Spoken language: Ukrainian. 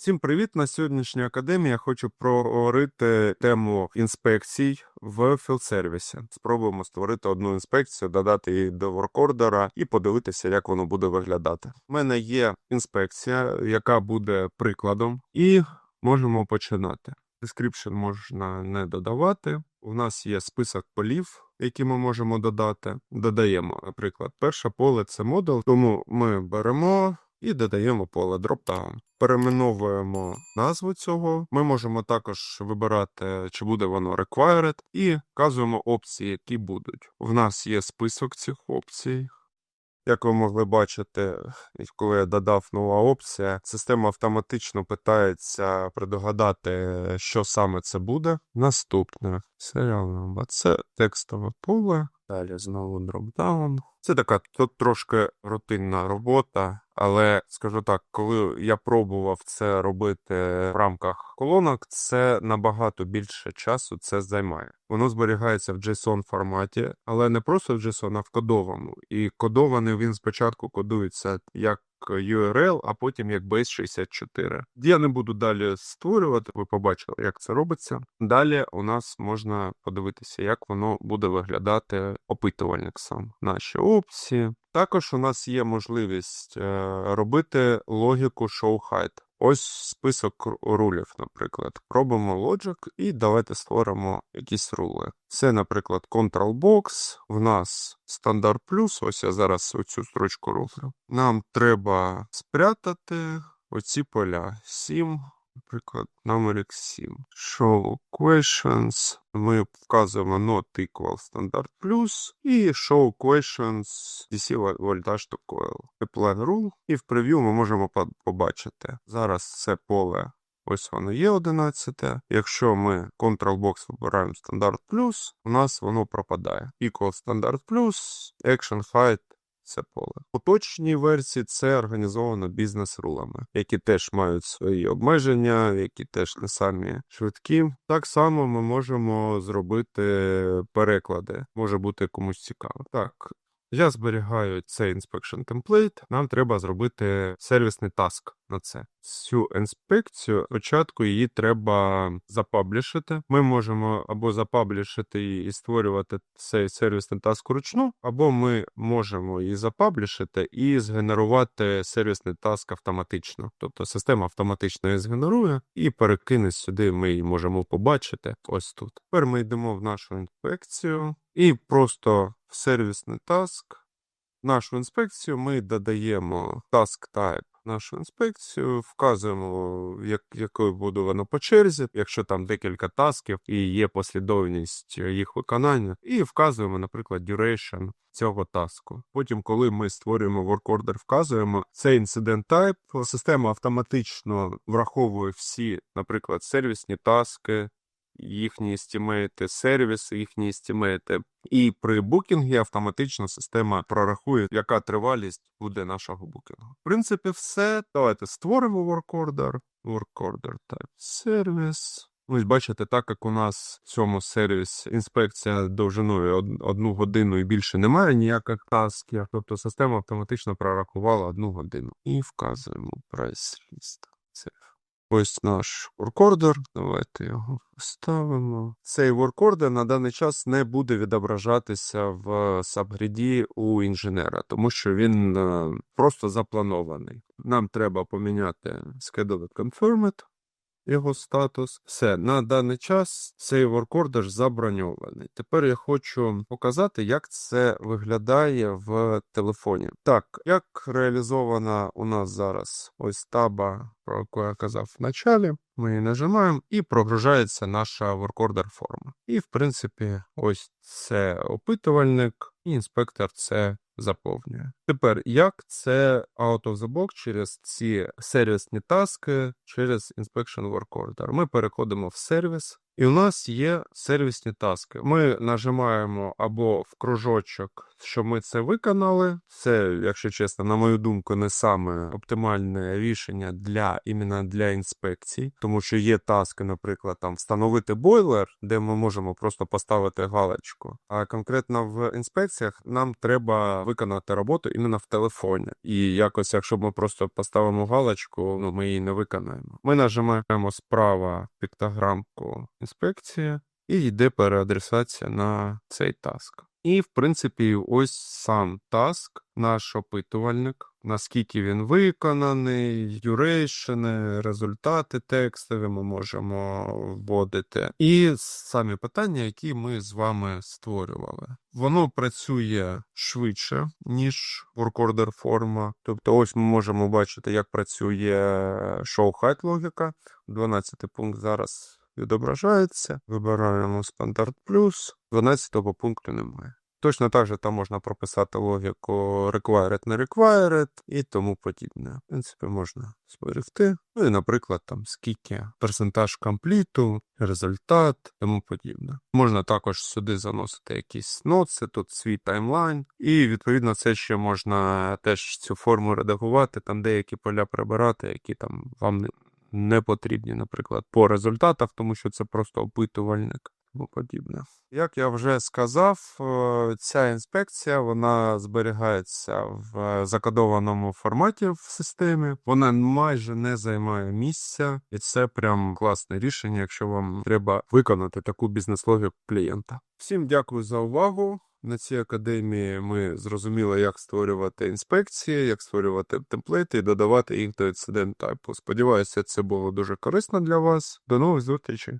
Всім привіт! На сьогоднішній академії я хочу проговорити тему інспекцій в філдсервісі. Спробуємо створити одну інспекцію, додати її до воркордера і подивитися, як воно буде виглядати. У мене є інспекція, яка буде прикладом, і можемо починати. Description можна не додавати. У нас є список полів, які ми можемо додати. Додаємо, наприклад, перше поле це модул, тому ми беремо і додаємо поле dropdown. Перейменовуємо назву цього. Ми можемо також вибирати, чи буде воно required, і вказуємо опції, які будуть. В нас є список цих опцій. Як ви могли бачити, коли я додав нова опція, система автоматично питається предугадати, що саме це буде. Наступне серіал це текстове поле. Далі знову дропдаун. Це така тут трошки рутинна робота, але скажу так, коли я пробував це робити в рамках колонок, це набагато більше часу це займає. Воно зберігається в JSON форматі, але не просто в JSON, а в кодовому. І кодований він спочатку кодується як URL, а потім як base64. Я не буду далі створювати, ви побачили, як це робиться. Далі у нас можна подивитися, як воно буде виглядати опитувальник сам. Наші опції. Також у нас є можливість е, робити логіку show height. Ось список рулів, наприклад. Робимо Logic і давайте створимо якісь рули. Це, наприклад, Control Box. В нас стандарт плюс. Ось я зараз оцю строчку роблю. Нам треба спрятати оці поля. 7. Наприклад, номер 7. Show questions. Ми вказуємо not equal стандарт плюс і show questions DC voltage to coil. Apply rule. І в прев'ю ми можемо побачити. Зараз це поле. Ось воно є 11. Якщо ми Ctrl-Box вибираємо стандарт плюс, у нас воно пропадає. Equal стандарт плюс, action height це поле. У точній версії це організовано бізнес-рулами, які теж мають свої обмеження, які теж не самі швидкі. Так само ми можемо зробити переклади, може бути комусь цікаво. Так. Я зберігаю цей inspection template. Нам треба зробити сервісний таск на це. Цю інспекцію спочатку її треба запаблішити. Ми можемо або запаблішити її і створювати цей сервісний таск вручну, або ми можемо її запаблішити і згенерувати сервісний таск автоматично. Тобто система автоматично її згенерує і перекине сюди. Ми її можемо побачити. Ось тут. Тепер ми йдемо в нашу інспекцію і просто в сервісний таск. Нашу інспекцію ми додаємо task type нашу інспекцію, вказуємо, як, якою буде вона по черзі, якщо там декілька тасків і є послідовність їх виконання, і вказуємо, наприклад, duration цього таску. Потім, коли ми створюємо work order, вказуємо цей incident type, система автоматично враховує всі, наприклад, сервісні таски їхні стімейти, сервіси, їхні стімейти. І при букінгі автоматично система прорахує, яка тривалість буде нашого букінгу. В принципі, все. Давайте створимо work order. Type сервіс. Ось бачите, так як у нас в цьому сервісі інспекція довжиною одну годину і більше немає ніяких тасків, тобто система автоматично прорахувала одну годину. І вказуємо. Це Ось наш воркордер. Давайте його вставимо. Цей воркордер на даний час не буде відображатися в сабгріді у інженера, тому що він е, просто запланований. Нам треба поміняти Scheduled Confirmed його статус. Все, на даний час цей воркордер заброньований. Тепер я хочу показати, як це виглядає в телефоні. Так, як реалізована у нас зараз ось таба, про яку я казав в началі. Ми її нажимаємо і прогружається наша воркордер форма. І, в принципі, ось це опитувальник, і інспектор це заповнює. Тепер, як це out of the box через ці сервісні таски, через Inspection Work Order? Ми переходимо в сервіс І у нас є сервісні таски. Ми нажимаємо або в кружочок, що ми це виконали. Це, якщо чесно, на мою думку, не саме оптимальне рішення для іменно для інспекцій, тому що є таски, наприклад, там встановити бойлер, де ми можемо просто поставити галочку. А конкретно в інспекціях нам треба виконати роботу іменно в телефоні. І якось, якщо ми просто поставимо галочку, ну ми її не виконаємо. Ми нажимаємо справа піктограмку інспекції і йде переадресація на цей таск. І, в принципі, ось сам таск, наш опитувальник, наскільки він виконаний, дюрейшени, результати текстові ми можемо вводити. І самі питання, які ми з вами створювали. Воно працює швидше, ніж WorkOrder форма. Тобто, ось ми можемо бачити, як працює height логіка. 12 пункт зараз відображається. Вибираємо стандарт плюс. 12 пункту немає. Точно так же там можна прописати логіку required, не required і тому подібне. В принципі, можна зберегти. Ну і, наприклад, там скільки персентаж компліту, результат, тому подібне. Можна також сюди заносити якісь ноци, тут свій таймлайн, і відповідно це ще можна теж цю форму редагувати, там деякі поля прибирати, які там вам не, не потрібні, наприклад, по результатах, тому що це просто опитувальник тому подібне. Як я вже сказав, е, ця інспекція вона зберігається в закодованому форматі в системі. Вона майже не займає місця, і це прям класне рішення, якщо вам треба виконати таку бізнес-логіку клієнта. Всім дякую за увагу. На цій академії ми зрозуміли, як створювати інспекції, як створювати темплейти і додавати їх до інцидент тайпу. Сподіваюся, це було дуже корисно для вас. До нових зустрічей!